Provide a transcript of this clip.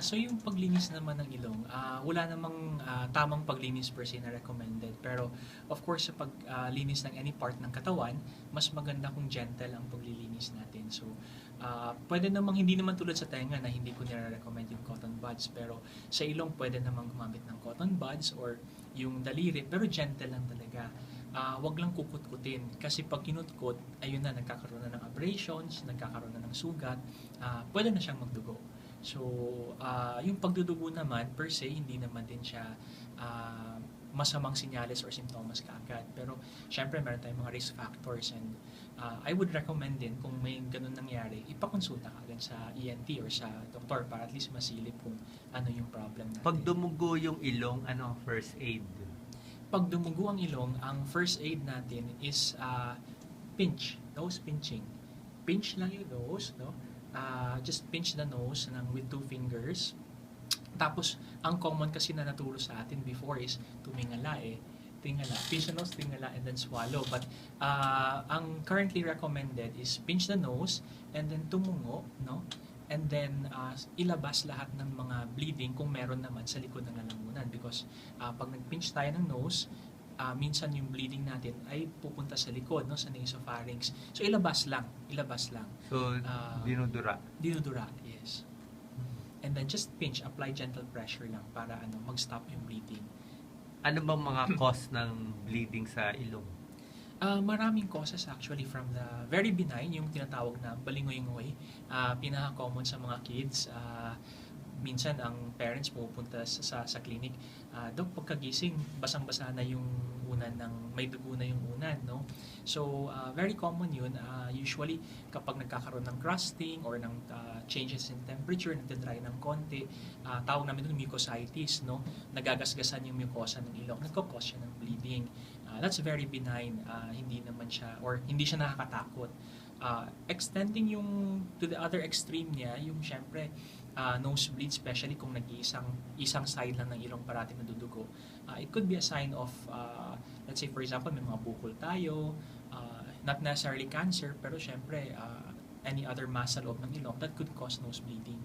So yung paglinis naman ng ilong, ah, wala namang ah, tamang paglinis per se na recommended. Pero of course sa paglinis ng any part ng katawan, mas maganda kung gentle ang paglilinis natin. So ah, pwede namang hindi naman tulad sa tenga na hindi ko nire-recommend yung cotton buds. Pero sa ilong pwede namang gumamit ng cotton buds or yung daliri. Pero gentle lang talaga. Ah, wag lang kukut-kutin. Kasi pag kinutkot, ayun na, nagkakaroon na ng abrasions, nagkakaroon na ng sugat, ah, pwede na siyang magdugo. So, ah, yung pagdudugo naman, per se, hindi naman din siya ah, masamang sinyales or simptomas kaagad. Pero, syempre, meron tayong mga risk factors and ah, I would recommend din kung may ganun nangyari, ipakonsulta ka agad sa ENT or sa doktor para at least masilip kung ano yung problem natin. Pag dumugo yung ilong, ano, first aid? pag dumugo ang ilong, ang first aid natin is ah, pinch, nose pinching. Pinch lang yung nose, no? Ah, just pinch the nose ng with two fingers. Tapos, ang common kasi na naturo sa atin before is tumingala eh. Tingala. Pinch the nose, tingala, and then swallow. But, ah, ang currently recommended is pinch the nose and then tumungo, no? And then, ah, ilabas lahat ng mga bleeding kung meron naman sa likod ng lalamunan. Because, ah, pag nag-pinch tayo ng nose, ah, minsan yung bleeding natin ay pupunta sa likod, no? Sa nasopharynx. So, ilabas lang. Ilabas lang. So, Ah. dinudura. Dinudura, yes. And then just pinch, apply gentle pressure lang para ano mag-stop yung bleeding. Ano bang mga cause ng bleeding sa ilong? Ah, maraming causes actually from the very benign, yung tinatawag na balingoy-ngoy. Ah, pinaka-common sa mga kids. Ah, minsan ang parents pupunta sa, sa, sa clinic, ah, Dok, pagkagising, basang-basa na yung unan ng, may dugo na yung unan, no? So, ah, very common yun. Ah, usually, kapag nagkakaroon ng crusting or ng ah, changes in temperature, nagdadry ng konti, ah, tawag namin doon mucositis, no? Nagagasgasan yung mucosa ng ilong, nagkakos siya ng bleeding. Ah, that's very benign. Ah, hindi naman siya, or hindi siya nakakatakot. Ah, extending yung to the other extreme niya, yung syempre, ah, nosebleed, especially kung nag-iisang isang side lang ng ilong parating nadudugo, ah, it could be a sign of, ah, let's say for example, may mga bukol tayo, ah, not necessarily cancer, pero syempre, ah, any other sa loob ng ilong that could cause nosebleeding.